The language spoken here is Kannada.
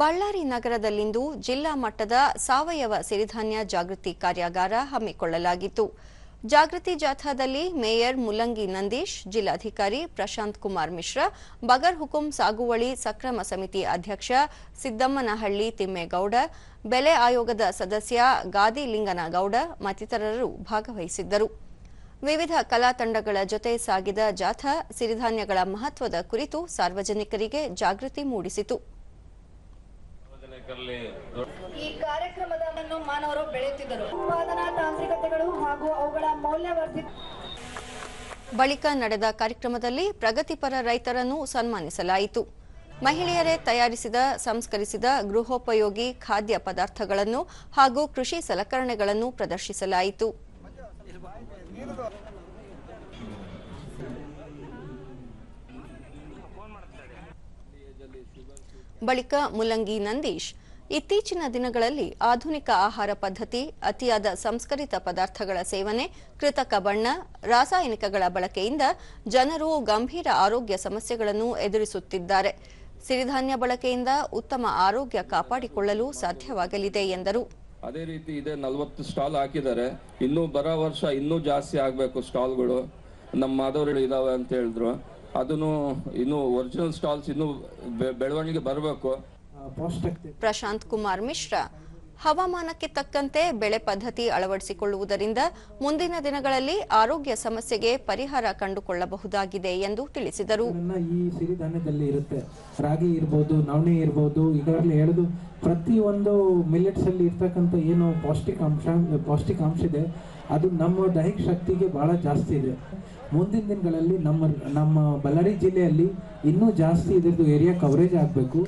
ಬಳ್ಳಾರಿ ನಗರದಲ್ಲಿಂದು ಜಿಲ್ಲಾ ಮಟ್ಟದ ಸಾವಯವ ಸಿರಿಧಾನ್ಯ ಜಾಗೃತಿ ಕಾರ್ಯಾಗಾರ ಹಮ್ಮಿಕೊಳ್ಳಲಾಗಿತ್ತು. ಜಾಗೃತಿ ಜಾಥಾದಲ್ಲಿ ಮೇಯರ್ ಮುಲಂಗಿ ನಂದೀಶ್, ಜಿಲ್ಲಾಧಿಕಾರಿ ಪ್ರಶಾಂತ್ ಕುಮಾರ್ ಮಿಶ್ರಾ, ಬಗರ್ ಹುಕುಂ ಸಾಗುವಳಿ ಸಕ್ರಮ ಸಮಿತಿ ಅಧ್ಯಕ್ಷ ಸಿದ್ದಮ್ಮನಹಳ್ಳಿ ತಿಮ್ಮೇಗೌಡ, ಬೆಲೆ ಆಯೋಗದ ಸದಸ್ಯ ಗಾದಿ ಲಿಂಗನಗೌಡ ಮತ್ತಿತರರು ಭಾಗವಹಿಸಿದ್ದರು. ವಿವಿಧ ಕಲಾ ತಂಡಗಳ ಜೊತೆ ಸಾಗಿದ ಜಾಥಾ ಸಿರಿಧಾನ್ಯಗಳ ಮಹತ್ವದ ಕುರಿತು ಸಾರ್ವಜನಿಕರಿಗೆ ಜಾಗೃತಿ ಮೂಡಿಸಿತು. ಈ ಕಾರ್ಯಕ್ರಮದ ಮಾನವರು ಬೆಳೆಯುತ್ತಿದ್ದರು. ಉತ್ಪಾದನಾ ತಾಂತ್ರಿಕತೆಗಳು ಹಾಗೂ ಅವುಗಳ ಮೌಲ್ಯವರ್ಧಿತ ಬಳಿಕ ನಡೆದ ಕಾರ್ಯಕ್ರಮದಲ್ಲಿ ಪ್ರಗತಿಪರ ರೈತರನ್ನು ಸನ್ಮಾನಿಸಲಾಯಿತು. ಮಹಿಳೆಯರೇ ತಯಾರಿಸಿದ ಸಂಸ್ಕರಿಸಿದ ಗೃಹೋಪಯೋಗಿ ಖಾದ್ಯ ಪದಾರ್ಥಗಳನ್ನು ಹಾಗೂ ಕೃಷಿ ಸಲಕರಣೆಗಳನ್ನು ಪ್ರದರ್ಶಿಸಲಾಯಿತು. ಬಳಿಕ ಮುಲಂಗಿ ನಂದೀಶ್, ಇತ್ತೀಚಿನ ದಿನಗಳಲ್ಲಿ ಆಧುನಿಕ ಆಹಾರ ಪದ್ಧತಿ, ಅತಿಯಾದ ಸಂಸ್ಕರಿತ ಪದಾರ್ಥಗಳ ಸೇವನೆ, ಕೃತಕ ಬಣ್ಣ, ರಾಸಾಯನಿಕಗಳ ಬಳಕೆಯಿಂದ ಜನರು ಗಂಭೀರ ಆರೋಗ್ಯ ಸಮಸ್ಯೆಗಳನ್ನು ಎದುರಿಸುತ್ತಿದ್ದಾರೆ. ಸಿರಿಧಾನ್ಯ ಬಳಕೆಯಿಂದ ಉತ್ತಮ ಆರೋಗ್ಯ ಕಾಪಾಡಿಕೊಳ್ಳಲು ಸಾಧ್ಯವಾಗಲಿದೆ ಎಂದರು. ಅದೇ ರೀತಿ ಇದೆ, ನಲವತ್ತು ಸ್ಟಾಲ್ ಹಾಕಿದ್ದಾರೆ. ಇನ್ನೂ ಬರೋ ವರ್ಷ ಇನ್ನೂ ಜಾಸ್ತಿ ಆಗಬೇಕು ಸ್ಟಾಲ್ಗಳು. ನಮ್ಮ ಮಾಧವರುಗಳು ಇದಾವೆ ಅಂತ ಹೇಳಿದ್ರು. ಅದನ್ನು ಇನ್ನು ಒರಿಜಿನಲ್ ಸ್ಟಾಲ್ಸ್ ಇನ್ನು ಬೆ- ಬೆಳವಣಿಗೆ ಬರಬೇಕು. ಪ್ರಶಾಂತ್ ಕುಮಾರ್ ಮಿಶ್ರಾ. ಹವಾಮಾನಕ್ಕೆ ತಕ್ಕಂತೆ ಬೆಳೆ ಪದ್ಧತಿ ಅಳವಡಿಸಿಕೊಳ್ಳುವುದರಿಂದ ಮುಂದಿನ ದಿನಗಳಲ್ಲಿ ಆರೋಗ್ಯ ಸಮಸ್ಯೆಗೆ ಪರಿಹಾರ ಕಂಡುಕೊಳ್ಳಬಹುದಾಗಿದೆ ಎಂದು ತಿಳಿಸಿದರು. ಈ ಸಿರಿಧಾನ್ಯದಲ್ಲಿ ಇರುತ್ತೆ. ರಾಗಿ ಇರ್ಬೋದು, ನವಣೆ ಇರ್ಬೋದು ಈಗಾಗಲೇ ಹೇಳೋದು ಪ್ರತಿಯೊಂದು ಮಿಲೆಟ್ಸ್ ಅಲ್ಲಿ ಇರ್ತಕ್ಕಂಥ ಏನು ಪೌಷ್ಟಿಕಾಂಶ ಪೌಷ್ಟಿಕಾಂಶ ಇದೆ, ಅದು ನಮ್ಮ ದೈಹಿಕ ಶಕ್ತಿಗೆ ಬಹಳ ಜಾಸ್ತಿ ಇದೆ. ಮುಂದಿನ ದಿನಗಳಲ್ಲಿ ನಮ್ಮ ನಮ್ಮ ಬಳ್ಳಾರಿ ಜಿಲ್ಲೆಯಲ್ಲಿ ಇನ್ನೂ ಜಾಸ್ತಿ ಇದ್ರದ್ದು ಏರಿಯಾ ಕವರೇಜ್ ಆಗಬೇಕು.